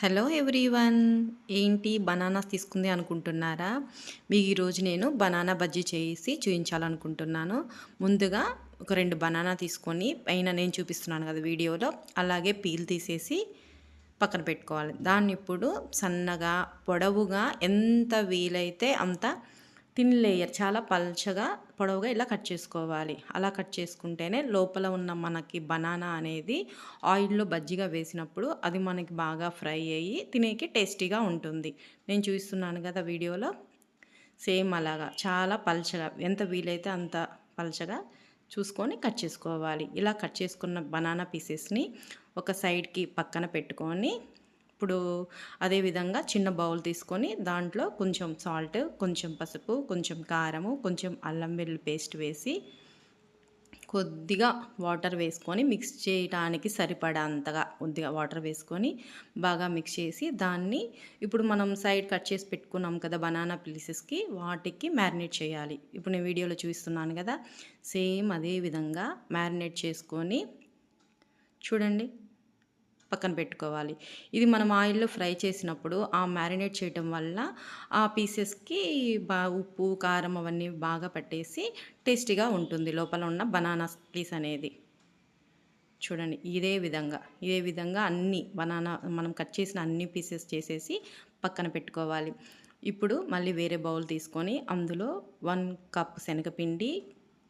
Hello everyone ఏంటి bananas తీసుకుంది అనుకుంటున్నారా? మీకు ఈరోజు నేను బనానా బజ్జీ చేసి చూపించాలనుకుంటున్నాను ముందుగా ఒక రెండు బనానా తీసుకొని పైన నేను చూపిస్తున్నాను కదా వీడియోలో అలాగే పీల్ తీసేసి పక్కన పెట్టుకోవాలి. దాన్ని ఇప్పుడు సన్నగా పొడవుగా ఎంత వీలైతే అంత థిన్ లేయర్ చాలా పల్చగా పొడవుగా ఇలా కట్ చేసుకోవాలి. అలా కట్ చేసుకుంటేనే లోపల ఉన్న మనకి బనానా అనేది ఆయిల్లో బజ్జిగా వేసినప్పుడు అది మనకి బాగా ఫ్రై అయ్యి తినేకి టేస్టీగా ఉంటుంది. నేను చూస్తున్నాను కదా వీడియోలో? సేమ్ అలాగా. చాలా పల్చగా. ఎంత వీలైతే అంత పల్చగా చూసుకొని కట్ చేసుకోవాలి. ఇలా కట్ చేసుకున్న బనానా పీసెస్ని ఒక సైడ్కి పక్కన పెట్టుకొని ఇప్పుడు అదేవిధంగా చిన్న బౌల్ తీసుకొని దాంట్లో కొంచెం సాల్ట్ కొంచెం పసుపు కొంచెం కారము కొంచెం అల్లం వెల్లుల్లి పేస్ట్ వేసి కొద్దిగా వాటర్ వేసుకొని మిక్స్ చేయడానికి సరిపడా అంతగా కొద్దిగా వాటర్ వేసుకొని బాగా మిక్స్ చేసి దాన్ని ఇప్పుడు మనం సైడ్ కట్ చేసి పెట్టుకున్నాం కదా బనానా పీసెస్కి వాటికి మ్యారినేట్ చేయాలి. ఇప్పుడు నేను వీడియోలో చూస్తున్నాను కదా సేమ్ అదే విధంగా మ్యారినేట్ చేసుకొని చూడండి. పక్కన పెట్టుకోవాలి. ఇది మనం ఆయిల్లో ఫ్రై చేసినప్పుడు ఆ మ్యారినేట్ చేయటం వల్ల ఆ పీసెస్కి బా ఉప్పు కారం అవన్నీ బాగా పట్టేసి టేస్టీగా ఉంటుంది. లోపల ఉన్న బనానా పీస్ అనేది. చూడండి ఇదే విధంగా. ఇదే విధంగా అన్ని బనానా మనం కట్ చేసిన అన్ని పీసెస్ చేసేసి పక్కన పెట్టుకోవాలి. ఇప్పుడు మళ్ళీ వేరే బౌల్ తీసుకొని అందులో వన్ కప్ శనగపిండి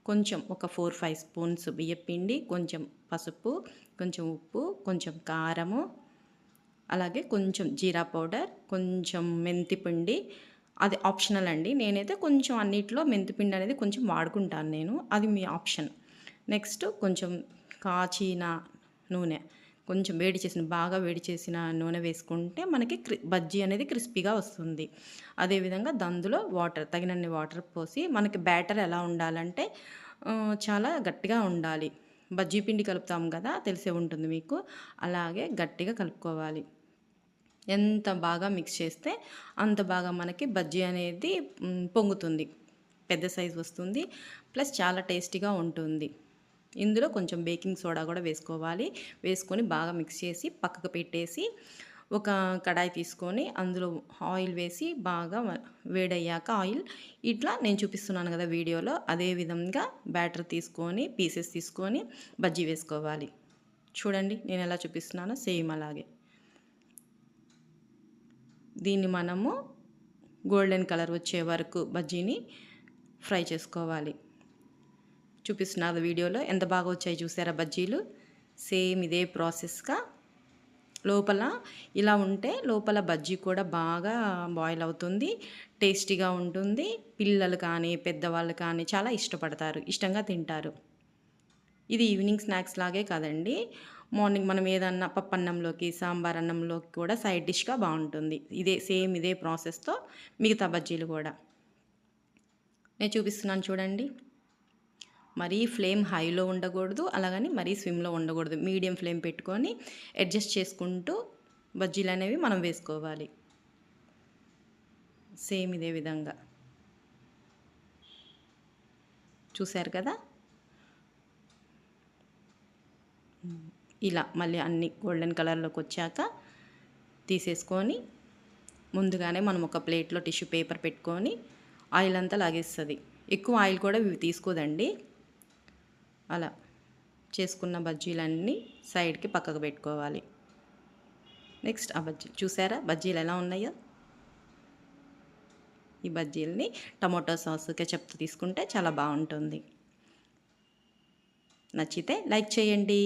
కొంచెం ఒక ఫోర్ ఫైవ్ స్పూన్స్ బియ్యపిండి కొంచెం పసుపు కొంచెం ఉప్పు కొంచెం కారము అలాగే కొంచెం జీరా పౌడర్ కొంచెం మెంతి పిండి. అది ఆప్షనల్ అండి. నేనైతే కొంచెం అన్నిట్లో మెంతిపిండి అనేది కొంచెం వాడుకుంటాను నేను. అది మీ ఆప్షన్. నెక్స్ట్ కొంచెం కాచిన నూనె. కొంచెం వేడి చేసిన బాగా వేడి చేసిన నూనె వేసుకుంటే మనకి క్రి బజ్జీ అనేది క్రిస్పీగా వస్తుంది. అదేవిధంగా దందులో వాటర్ తగినన్ని వాటర్ పోసి మనకి బ్యాటర్ ఎలా ఉండాలంటే చాలా గట్టిగా ఉండాలి. బజ్జీ పిండి కలుపుతాం కదా తెలిసే ఉంటుంది మీకు. అలాగే గట్టిగా కలుపుకోవాలి. ఎంత బాగా మిక్స్ చేస్తే అంత బాగా మనకి బజ్జీ అనేది పొంగుతుంది. పెద్ద సైజు వస్తుంది ప్లస్ చాలా టేస్టీగా ఉంటుంది. ఇందులో కొంచెం బేకింగ్ సోడా కూడా వేసుకోవాలి. వేసుకొని బాగా మిక్స్ చేసి పక్కకు పెట్టేసి ఒక కడాయి తీసుకొని అందులో ఆయిల్ వేసి బాగా వేడయ్యాక ఆయిల్. ఇట్లా నేను చూపిస్తున్నాను కదా వీడియోలో అదే విధంగా బ్యాటర్ తీసుకొని పీసెస్ తీసుకొని బజ్జీ వేసుకోవాలి. చూడండి నేను ఎలా చూపిస్తున్నానో సేమ్ అలాగే. దీన్ని మనము గోల్డెన్ కలర్ వచ్చే వరకు బజ్జీని ఫ్రై చేసుకోవాలి. చూపిస్తున్నారు వీడియోలో ఎంత బాగా వచ్చాయి చూసారా బజ్జీలు? సేమ్ ఇదే ప్రాసెస్గా లోపల ఇలా ఉంటే లోపల బజ్జీ కూడా బాగా బాయిల్ అవుతుంది. టేస్టీగా ఉంటుంది. పిల్లలు కానీ పెద్దవాళ్ళు కానీ చాలా ఇష్టపడతారు. ఇష్టంగా తింటారు. ఇది ఈవినింగ్ స్నాక్స్ లాగే కాదండి. మార్నింగ్ మనం ఏదన్నా పప్పన్నంలోకి సాంబార్ అన్నంలోకి కూడా సైడ్ డిష్గా బాగుంటుంది. ఇదే సేమ్ ఇదే ప్రాసెస్తో మిగతా బజ్జీలు కూడా. నేను చూపిస్తున్నాను చూడండి. మరీ ఫ్లేమ్ హైలో ఉండకూడదు అలాగని మరీ స్విమ్లో ఉండకూడదు. మీడియం ఫ్లేమ్ పెట్టుకొని అడ్జస్ట్ చేసుకుంటూ బజ్జీలు అనేవి మనం వేసుకోవాలి. సేమ్ ఇదే విధంగా. చూశారు కదా? ఇలా మళ్ళీ అన్ని గోల్డెన్ కలర్లోకి వచ్చాక తీసేసుకొని ముందుగానే మనం ఒక ప్లేట్లో టిష్యూ పేపర్ పెట్టుకొని ఆయిల్ అంతా లాగేస్తుంది. ఎక్కువ ఆయిల్ కూడా తీసుకోదండి. అలా చేసుకున్న బజ్జీలన్నీ సైడ్కి పక్కకు పెట్టుకోవాలి. నెక్స్ట్ ఆ బజ్జీ చూసారా? బజ్జీలు ఎలా ఉన్నాయో? ఈ బజ్జీలని టమోటో సాస్ కెచప్తో తీసుకుంటే చాలా బాగుంటుంది. నచ్చితే లైక్ చేయండి.